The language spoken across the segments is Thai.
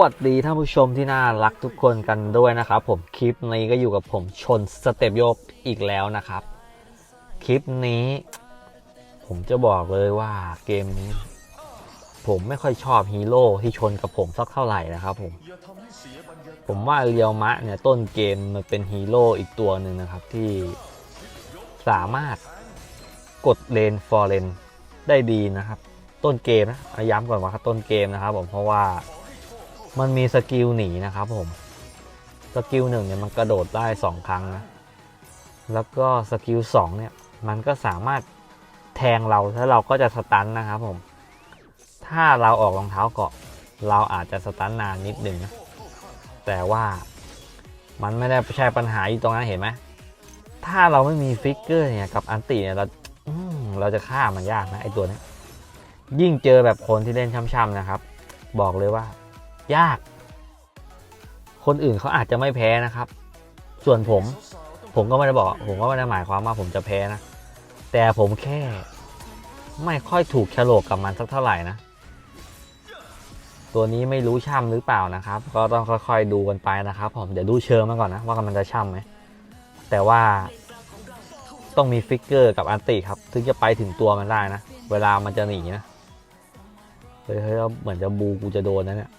วัสดีท่านผู้ชมที่น่ารักทุกคนกันด้วยนะครับผมคลิปนี้ก็อยู่กับผมชนสเต็ปโยกอีกแล้วนะครับ คลิปนี้ ผมจะบอกเลยว่าเกมนี้ ผมไม่ค่อยชอบฮีโร่ที่ชนกับผมสักเท่าไหร่นะครับผม ผมว่าเรียวมะเนี่ยต้นเกมมันเป็นฮีโร่อีกตัวหนึ่งนะครับที่สามารถกดเลนฟอร์เรนได้ดีนะครับ ต้นเกมนะอะย้ำก่อนว่าต้นเกมนะครับผมเพราะว่า มันมีสกิลหนีนะครับผม สกิลหนึ่งเนี่ยมันกระโดดได้ 2 ครั้งนะ แล้วก็สกิล2เนี่ยมันก็สามารถแทงเราแล้วเราก็จะสตันนะครับผม ถ้าเราออกรองเท้าเกาะ เราอาจจะสตันนานนิดหนึ่งนะ แต่ว่ามันไม่ได้ใช่ปัญหาอยู่ตรงนั้นเห็นไหม ถ้าเราไม่มีฟิกเกอร์เนี่ยกับอันติเนี่ยเราเราจะฆ่ามันยากนะไอตัวนี้ยยิ่งเจอแบบคนที่เล่นช่ำๆนะครับ บอกเลยว่า ยาก คนอื่นเขาอาจจะไม่แพ้นะครับ ส่วนผม ผมก็ไม่ได้บอก ผมก็ไม่ได้หมายความว่าผมจะแพ้นะ แต่ผมแค่ ไม่ค่อยถูกฉลกกับมันสักเท่าไหร่นะ ตัวนี้ไม่รู้ช่ำหรือเปล่านะครับ ก็ต้องค่อยๆดูกันไปนะครับผม เดี๋ยวดูเชิงมาก่อนนะว่ามันจะช่ำไหม แต่ว่าต้องมีฟิกเกอร์กับอันติครับ ถึงจะไปถึงตัวมันได้นะ เวลามันจะหนีนะ เฮ้ยเฮ้ยเหมือนจะบูกูจะโดนนะเนี่ย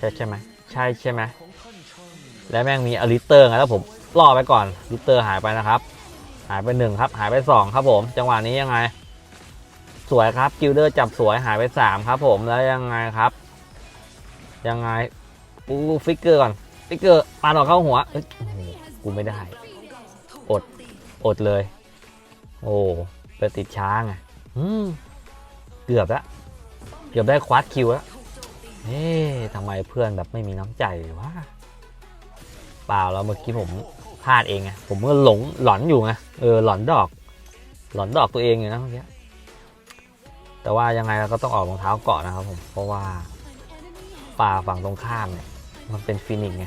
ใช่ใช่ไหมใช่ใช่ไหมและแม่งมีอลิเตอร์ไงแล้วผมล่อไปก่อนลิเตอร์หายไปนะครับ หายไปหนึ่งครับ หายไปสองครับผม จังหวะนี้ยังไง สวยครับกิลเดอร์จับสวยหายไปสามครับ ผมแล้วยังไงครับ ยังไงปูฟิกเกอร์ก่อนฟิกเกอร์ปาดออกเข้าหัวเอ้ยกูไม่ได้ อดอดเลย โอ้ไปติดช้างไงอืมเกือบแล้วเกือบได้ควาดคิวแล้ว เอ๊ะทำไมเพื่อนแบบไม่มีน้ำใจวะเปล่าแล้วเมื่อกี้ผมพลาดเองไงผมก็หลงหลอนอยู่ไงเออหลอนดอก หลอนดอกตัวเองอยู่นะเมื่อกี้แต่ว่ายังไงเราก็ต้องออกรองเท้าเกาะนะครับผมเพราะว่าป่าฝั่งตรงข้ามเนี่ย มันเป็นฟินิกไง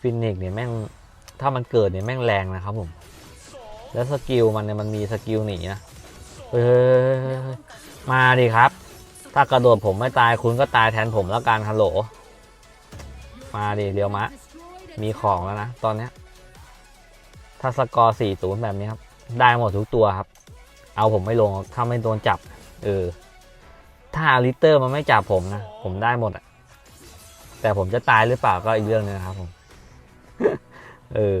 ฟินิกเนี่ยแม่งถ้ามันเกิดเนี่ยแม่งแรงนะครับผม แล้วสกิลมันเนี่ยมันมีสกิลหนีนะเฮ้ยมาดิครับ ถ้ากระโดดผมไม่ตายคุณก็ตายแทนผมแล้วกันฮัลโหล มาดิเรียวมะ มีของแล้วนะ ตอนนี้ถ้าสกอร์4 0แบบนี้ครับ ได้หมดทุกตัวครับ เอาผมไม่ลงถ้าไม่โดนจับ เออ ถ้าลิเตอร์มันไม่จับผมนะ ผมได้หมดอะแต่ผมจะตายหรือเปล่าก็อีกเรื่องหนึงครับผม เออ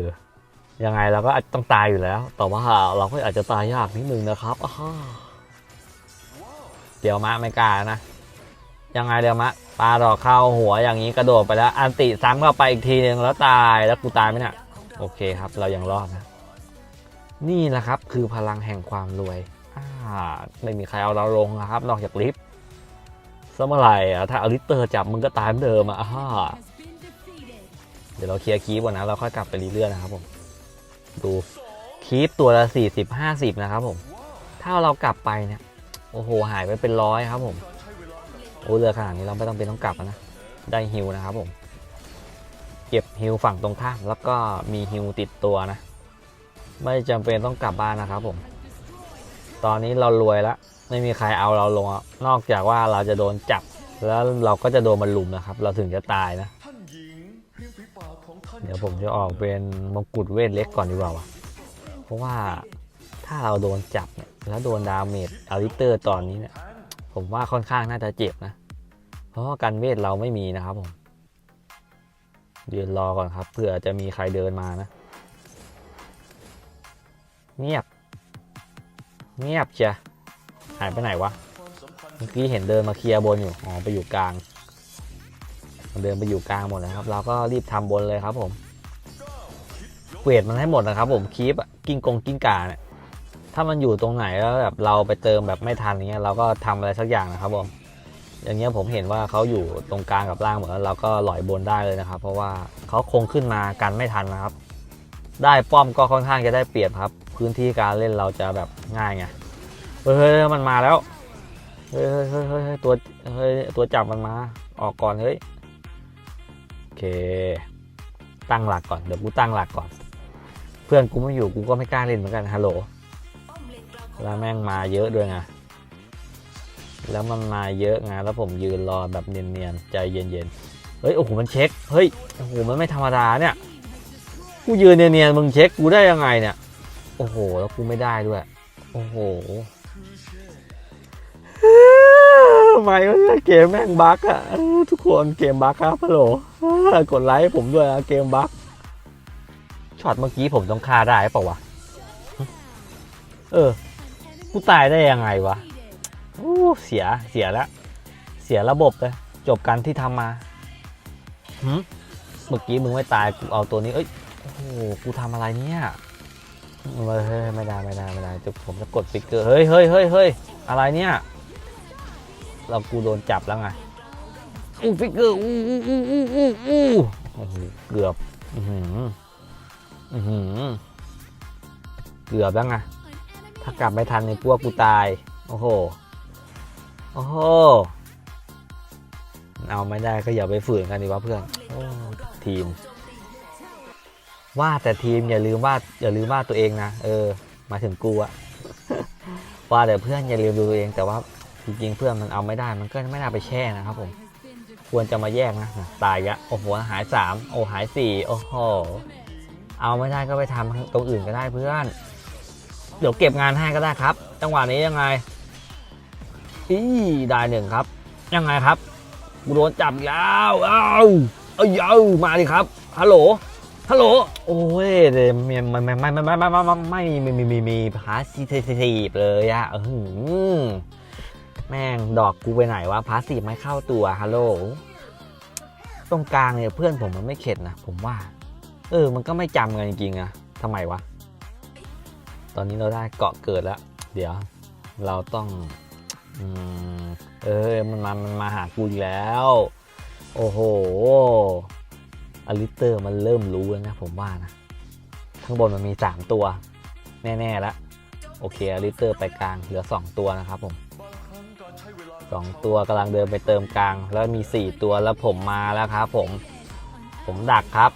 ยังไงเราก็ต้องตายอยู่แล้ว แต่ว่าเราก็อาจจะตายยากนิดนึงนะครับอ้า เดี๋ยวมะไม่กล้านะ ยังไงเดี๋ยวมะปลาดอกเข้าหัวอย่างนี้กระโดดไปแล้ว อันติซ้ำเข้าไปอีกทีหนึ่งแล้วตายแล้วกูตายไหมเนี่ยโอเคครับ เรายังรอดนะ นี่แหละครับคือพลังแห่งความรวยอ่าไม่มีใครเอาเราลงนะครับ นอกจากลิฟต์สมัยไรอะถ้าเอาลิเตอร์จับมึงก็ตายเหมือนเดิมอะเดี๋ยวเราเคลียร์คีบก่อนนะเราค่อยกลับไปรีเรื่อยนะครับผมดูคีบตัวละ40 50 นะครับผม ถ้าเรากลับไปเนี่ย โอ้โห หายไปเป็นร้อยครับผม โอ้เรือขนาดนี้เราไม่ต้องเป็นต้องกลับนะ ได้ฮิวนะครับผม เก็บฮิวฝั่งตรงข้ามแล้วก็มีฮิวติดตัวนะ ไม่จำเป็นต้องกลับบ้านนะครับผม ตอนนี้เรารวยแล้ว ไม่มีใครเอาเราลง นอกจากว่าเราจะโดนจับ แล้วเราก็จะโดนมันลุมนะครับ เราถึงจะตายนะ เดี๋ยวผมจะออกเป็นมงกุฎเวทเล็กก่อนดีกว่าวะเพราะว่าถ้าเราโดนจับเนี่ย แล้วโดนดาเมจอาริเตอร์ตอนนี้เนี่ยผมว่าค่อนข้างน่าจะเจ็บนะ เพราะว่ากันเวทเราไม่มีนะครับผมยืนรอก่อนครับเผื่อจะมีใครเดินมานะเงียบเงียบเชียหายไปไหนวะเมื่อกี้เห็นเดินมาเคลียร์บนอยู่อ๋อไปอยู่กลางเดินไปอยู่กลางหมดเลยครับ เราก็รีบทำบนเลยครับผมเวทมันให้หมดนะครับผมคีปอะกิ้งกงกิ้งกาเนี่ย ถ้ามันอยู่ตรงไหนแล้วแบบเราไปเติมแบบไม่ทันอย่างเงี้ยเราก็ทำอะไรสักอย่างนะครับผมอย่างเงี้ยผมเห็นว่าเขาอยู่ตรงกลางกับล่างเหมือนเราก็ลอยบนได้เลยนะครับ เพราะว่าเขาคงขึ้นมากันไม่ทันนะครับ ได้ป้อมก็ค่อนข้างจะได้เปรียบครับ พื้นที่การเล่นเราจะแบบง่ายไงเฮ้ยเฮ้ยมันมาแล้วเฮ้ยเฮ้ยเฮ้ยเฮ้ยตัวเฮ้ยตัวจับมันมา ออกก่อนเฮ้ยโอเค ตั้งหลักก่อนเดี๋ยวกูตั้งหลักก่อน เพื่อนกูไม่อยู่กูก็ไม่กล้าเล่นเหมือนกันฮัลโหล แล้วแม่งมาเยอะด้วยไงแล้วมันมาเยอะไงแล้วผมยืนรอแบบเนียนๆใจเย็นๆเฮ้ยโอ้โหมันเช็คเฮ้ยโอ้โหมันไม่ธรรมดาเนี่ยกูยืนเนียนๆมึงเช็คกูได้ยังไงเนี่ยโอ้โหแล้วกูไม่ได้ด้วยโอ้โหทำไมวะเนี่ยเกมแม่งบั๊กอะทุกคนเกมบั๊กครับฮัลโหลกดไลค์ให้ผมด้วยนะเกมบั๊กช็อตเมื่อกี้ผมต้องฆ่าได้เปล่าวะเออ กูตายได้ยังไงวะโอ้เสียเสียแล้วเสียระบบเลยจบกันที่ทำมาหืมเมื่อกี้มึงไม่ตายกูเอาตัวนี้ เอ้ยโอ้โหกูทำอะไรเนี่ยเฮ้ยไม่ได้ไม่ได้ไม่ได้จะผมจะกดฟิกเกอร์เฮ้ยเฮ้ยเฮ้ยเฮ้ยอะไรเนี่ยเรากูโดนจับแล้วไงอู้ฟิกเกอร์อู้อู้อู้อู้อู้อู้โอ้โหเกือบ อือหืออือหือเกือบแล้วไง ถ้ากลับไม่ทันในพวกกูตาย โอ้โห โอ้โห เอาไม่ได้ก็อย่าไปฝืนกันดีวะเพื่อนอทีม ว่าแต่ทีมอย่าลืมว่าอย่าลืมว่าตัวเองนะ เออ มาถึงกูอะว่าแต่เพื่อนอย่าลืมดูตัวเองแต่ว่าจริงๆเพื่อนมันเอาไม่ได้มันก็ไม่น่าไปแช่นะครับผม ควรจะมาแยกนะ ตายยะ โอ้โห หายสามโอ้หายสี่โอ้โห เอาไม่ได้ก็ไปทำตรงอื่นก็ได้เพื่อน เดี๋ยวเก็บงานให้ก็ได้ครับ จังหวะนี้ยังไงอีได้หนึ่งครับ ยังไงครับกูโดนจับแล้วเอ้าเอ้ยเอามาดิครับฮัลโหลฮัลโหลโอ้ยเดี๋ยวไม่ไม่ไม่ไม่ไม่ไม่ไม่ไม่ไม่ไม่มีมีมีพาสซีทีฟเลยอะเออแม่งดอกกูไปไหนวะพาสซีฟไม่เข้าตัวฮัลโหลตรงกลางเนี่ยเพื่อนผมมันไม่เข็ดนะผมว่า เออ มันก็ไม่จำกันจริงๆอะทำไมวะ อนนี้เราได้เกาะเกิดแล้ว เดี๋ยวเราต้องอเออมันมามันมาหากูอีกแล้ว โอ้โหอลิเตอร์มันเริ่มรู้แล้วนะผมว่านะข้างบนมันมี 3 ตัว แน่ๆแล้วโอเคอลิเตอร์ไปกลางเหลือ 2 ตัวนะครับผม2ตัวกำลังเดินไปเติมกลาง แล้วมี 4 ตัวแล้วผมมาแล้วครับผมผมดักครับ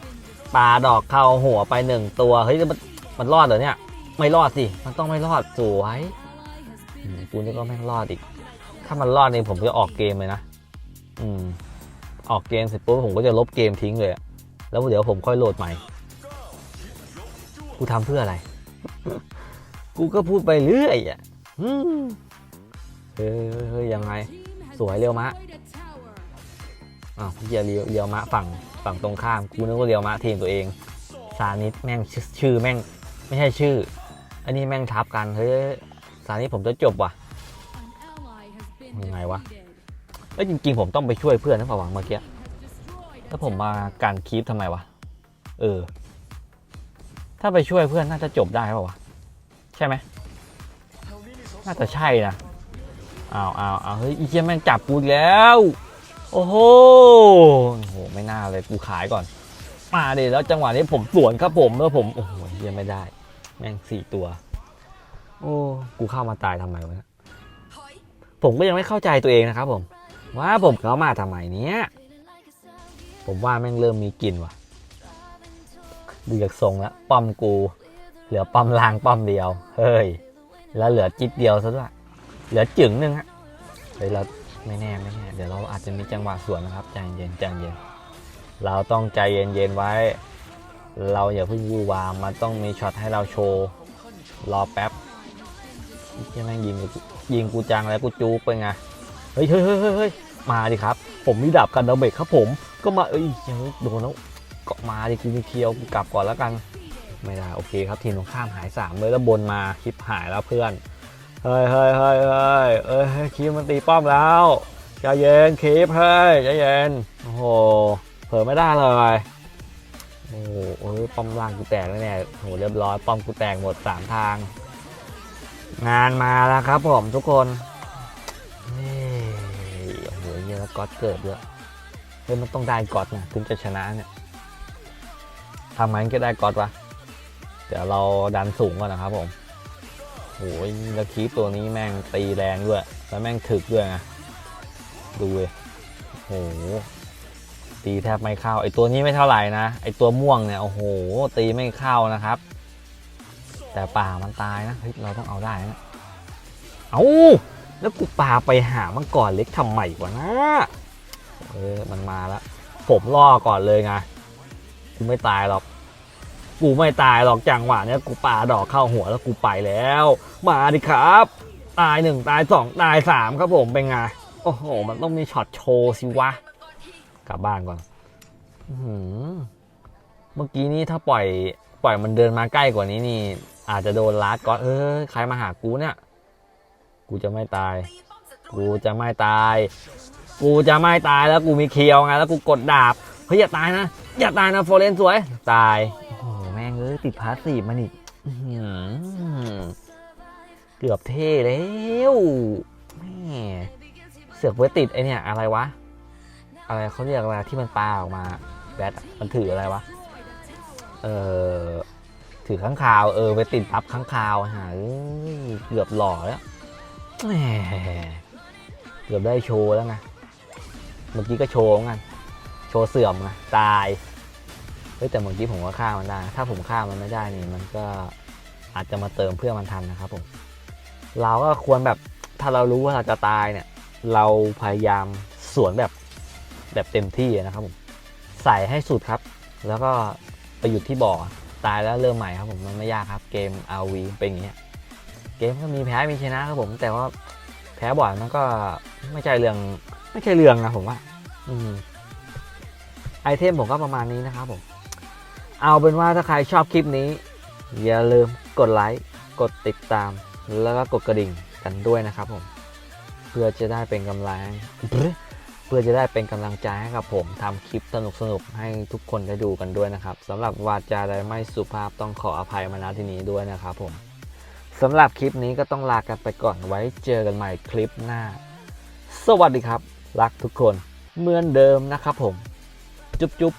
ปลาดอกเข้าหัวไป 1 ตัวเฮ้ยมันมันรอดเหรอเนี่ย ไม่รอดสิ มันต้องไม่รอดสวยกูนี่ก็ไม่รอดอีก ถ้ามันรอดนี่ผมจะออกเกมเลยนะ อืม ออกเกมเสร็จปุ๊บผมก็จะลบเกมทิ้งเลยอะแล้วเดี๋ยวผมค่อยโหลดใหม่ กูทำเพื่ออะไร กูก็พูดไปเรื่อยอะเฮ้ยเฮ้ยยังไง สวยเร็วมะอ้าวเรียวเรียวเรียวมะฝั่งฝั่งตรงข้าม กูนึกว่าเรียวมะทีมตัวเอง ซานิดแม่งชื่อแม่ง ไม่ใช่ชื่อ อันนี้แม่งทับกัน เฮ้ยซานิดผมจะจบว่ะ ยังไงวะเอ้ยจริง ๆ ผมต้องไปช่วยเพื่อนนะเปล่าวะเมื่อกี้ แล้วผมมาการคีปทำไมวะ เออ ถ้าไปช่วยเพื่อนน่าจะจบได้เปล่าวะ ใช่ไหม น่าจะใช่นะอ้าวอ้าวอ้าวเฮ้ย อีเชี่ยแม่งจับกูแล้ว โอ้โห โอ้โห ไม่น่าเลย กูขายก่อน มาเดิแล้วจังหวะนี้ผมสวนครับผมแล้วผม โอ้โหเฮียไม่ได้ แม่งสี่ตัว โอ้กูเข้ามาตายทำไมวะเนี่ยผมก็ยังไม่เข้าใจตัวเองนะครับ ผม ว่าผมเข้ามาทำไมเนี้ยผมว่าแม่งเริ่มมีกลิ่นว่ะดูจากทรงแล้วป้อมกู เหลือป้อมล่างป้อมเดียว เฮ้ย แล้วเหลือจิ๊บเดียวซะด้วยเหลือจึงหนึงฮะเฮ้ยเราไม่แน่ไม่แน่เดี๋ยวเราอาจจะมีจังหวะสวนนะครับใจเย็นใจเย็นเราต้องใจเย็นๆไว้ เราอย่าเพิ่งวูวามมันต้องมีช็อตให้เราโชว์ รอแป๊บที่แม่งยิงยิงกูจังแล้วกูจูกไปไง เฮ้ยเฮ้ยเฮ้ยมาดิครับ ผมมีดาบกันดาเบกครับผม ก็มาเอ้ยเฮ้ยโดนแล้วก็มาดิกูมีเคียวกูกลับก่อนแล้วกัน ไม่ได้โอเคครับทีมตรงข้ามหายสามเลยแล้วบนมาคลิปหายแล้วเพื่อน เฮ้ยเฮ้ยเฮ้ยเฮ้ยเอ้ยคลิปมันตีป้อมแล้วใจเย็นคลิปเฮ้ยใจเย็น โอ้โหเผลอไม่ได้เลย โอ้โหเอ้ยป้อมล่างกูแตกแล้วเนี่ยโหเรียบร้อยป้อมกูแตกหมดสามทาง งานมาแล้วครับผมทุกคนเฮ้ยโอ้โหเยอะก๊อตเกิดด้วยเฮ้ยมันต้องได้ก๊อตนะถึงจะชนะเนี่ยทำไงก็ได้ก๊อตวะเดี๋ยวเราดันสูงก่อนนะครับผมโอ้ยแล้วคีปตัวนี้แม่งตีแรงด้วย แล้วแม่งถึกด้วยไงดูเลยโอ้โห ตีแทบไม่เข้าไอตัวนี้ไม่เท่าไหร่นะไอตัวม่วงเนี่ยโอ้โห ตีไม่เข้านะครับ แต่ป่ามันตายนะเฮ้ยเราต้องเอาได้นะเอาแล้วกูปาไปหามันก่อนเล็กทำไมวะนะเออมันมาแล้วผมล่อก่อนเลยไงกูไม่ตายหรอก กูไม่ตายหรอกจังหวะเนี้ยกูปาดอกเข้าหัวแล้วกูไปแล้ว มาดิครับ ตายหนึ่งตายสองตายสามครับผมเป็นไงโอ้โห มันต้องมีช็อตโชว์สิวะ ลับบ้านก่อนเมื่อกี้นี่ถ้าปล่อย ปล่อยมันเดินมาใกล้กว่านี้นี่ อาจจะโดนลัดก่อนเออใครมาหากูเนี่ย กูจะไม่ตาย กูจะไม่ตาย กูจะไม่ตายแล้วกูมีเคียวไงแล้วกูกดดาบเฮ้ยอย่าตายนะอย่าตายนะโฟเรนสวย ตายโอ้โหแม่งเอ้ยติดพาสซีฟมันอีกอื้อหือเกือบเท่แล้วแม่เสือกไว้ติดไอเนี่ยอะไรวะ อะไรเขาเรียกอะไรที่มันปาออกมาแบทมันถืออะไรวะ เออถือข้างคาว เออ ไปติดปั๊บข้างคาวหาเอ้ยเกือบหล่อแล้วเกือบได้โชว์แล้วไงเมื่อกี้ก็โชว์กันโชว์เสื่อมไงตายเฮ้ยแต่เมื่อกี้ผมก็ฆ่ามันได้ ถ้าผมฆ่ามันไม่ได้นี่มันก็อาจจะมาเติมเพื่อมันทันนะครับผม เราก็ควรแบบถ้าเรารู้ว่าเราจะตายเนี่ย เราพยายามสวนแบบ แบบเต็มที่นะครับผมใส่ให้สุดครับ แล้วก็ไปหยุดที่บ่อตายแล้วเริ่มใหม่ครับผมมันไม่ยากครับเกม RV เป็นอย่างเงี้ยเกมก็มีแพ้มีชนะครับผม แต่ว่าแพ้บ่อยมันก็ไม่ใช่เรื่องไม่ใช่เรื่องนะผมว่า อืมไอเทมผมก็ประมาณนี้นะครับผม เอาเป็นว่าถ้าใครชอบคลิปนี้ อย่าลืมกดไลค์กดติดตาม แล้วก็กดกระดิ่งกันด้วยนะครับผม เพื่อจะได้เป็นกำลังเพื่อจะได้เป็นกำลังใจให้กับผมทำคลิปสนุกๆให้ทุกคนได้ดูกันด้วยนะครับสำหรับวาจาใดไม่สุภาพต้องขออภัยมาณที่นี้ด้วยนะครับผมสำหรับคลิปนี้ก็ต้องลากันไปก่อนไว้เจอกันใหม่คลิปหน้า สวัสดีครับ รักทุกคนเหมือนเดิมนะครับผม จุ๊บจุ๊บ